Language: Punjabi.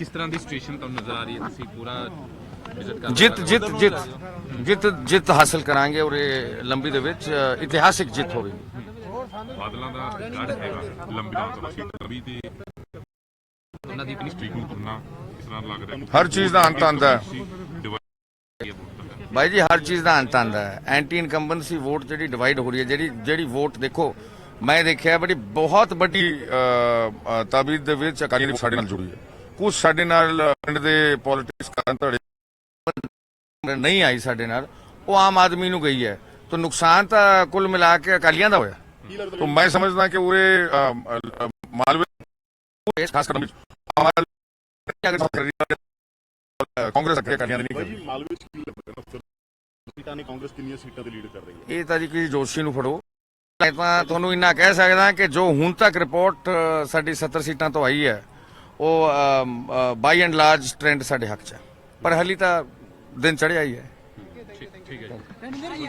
ਕਿਸ ਤਰ੍ਹਾਂ ਦੀ ਸਿਚੁਏਸ਼ਨ ਤੁਹਾਨੂੰ ਨਜ਼ਰ ਆ ਰਹੀ ਹੈ? ਤੁਸੀਂ ਪੂਰਾ ਜਿੱਤ ਜਿੱਤ ਜਿੱਤ ਜਿੱਤ ਜਿੱਤ ਹਾਸਲ ਕਰਾਂਗੇ ਔਰ ਇਹ ਲੰਬੀ ਦੇ ਵਿੱਚ ਇਤਿਹਾਸਿਕ ਜਿੱਤ ਹੋਵੇਗੀ। ਬਾਦਲਾਂ ਦਾ ਗੜ ਹੈਗਾ ਲੰਬੀ ਰਾਂ ਤੋਂ ਸੀਟ ਲੰਬੀ ਤੇ ਉਹਨਾਂ ਦੀ ਆਪਣੀ ਸਟ੍ਰੀਕ ਨੂੰ ਤੁਰਨਾ ਇਸ ਤਰ੍ਹਾਂ ਲੱਗ ਰਿਹਾ ਹਰ ਚੀਜ਼ ਦਾ ਅੰਤ divide ਭਾਈ ਜੀ ਹਰ ਚੀਜ਼ ਦਾ ਅੰਤ ਆਂਦਾ ਹੈ। ਐਂਟੀ ਇਨਕੰਬੈਂਸੀ ਵੋਟ ਜਿਹੜੀ ਡਿਵਾਈਡ ਹੋ ਰਹੀ ਹੈ ਜਿਹੜੀ ਜਿਹੜੀ ਵੋਟ ਦੇਖੋ ਮੈਂ ਦੇਖਿਆ ਬੜੀ ਬਹੁਤ ਵੱਡੀ ਤਾਬੀਦ ਦੇ ਵਿੱਚ ਅਕਾਲੀ ਸਾਡੇ ਨਾਲ ਜੁੜੀ ਹੈ। ਕੁਝ ਸਾਡੇ ਨਾਲ ਪਿੰਡ ਦੇ ਪੋਲਿਟਿਕਸ ਕਾਰਨ ਧੜੇ ਨਹੀਂ ਆਈ ਸਾਡੇ ਨਾਲ ਉਹ ਆਮ ਆਦਮੀ ਨੂੰ ਗਈ ਹੈ। ਤਾਂ ਨੁਕਸਾਨ ਤਾਂ ਕੁੱਲ ਮਿਲਾ ਕੇ ਅਕਾਲੀਆਂ ਦਾ ਹੋਇਆ। ਤਾਂ ਮੈਂ ਸਮਝਦਾ ਕਿ ਉਰੇ ਮਾਲਵੇ ਇਸ ਖਾਸ ਕਰ ਕਾਂਗਰਸ ਅੱਗੇ ਅਕਾਲੀਆਂ ਦੀ ਨਹੀਂ ਕਰ ਰਹੀ ਮਾਲਵੇ ਚ ਕੀ ਲੱਗਦਾ ਸੀਟਾਂ ਨੇ ਕਾਂਗਰਸ ਕਿੰਨੀਆਂ ਸੀਟਾਂ ਤੇ ਲੀਡ ਕਰ ਰਹੀ ਹੈ? ਇਹ ਤਾਂ ਜੀ ਕਿਸੇ ਜੋਸ਼ੀ ਨੂੰ ਫੜੋ। ਮੈਂ ਤਾਂ ਤੁਹਾਨੂੰ ਇੰਨਾ ਕਹਿ ਸਕਦਾ ਕਿ ਜੋ ਹੁਣ ਤੱਕ ਰਿਪੋਰਟ ਸਾਡੀ 70 ਸੀਟਾਂ ਤੋਂ ਆਈ ਹੈ ਉਹ ਬਾਈ ਐਂਡ ਲਾਰਜ ਟ੍ਰੈਂਡ ਸਾਡੇ ਹੱਕ 'ਚ ਹੈ। ਪਰ ਹਲੀ ਤਾਂ ਦਿਨ ਚੜ੍ਹਿਆ ਹੀ ਹੈ। ਠੀਕ ਹੈ ਜੀ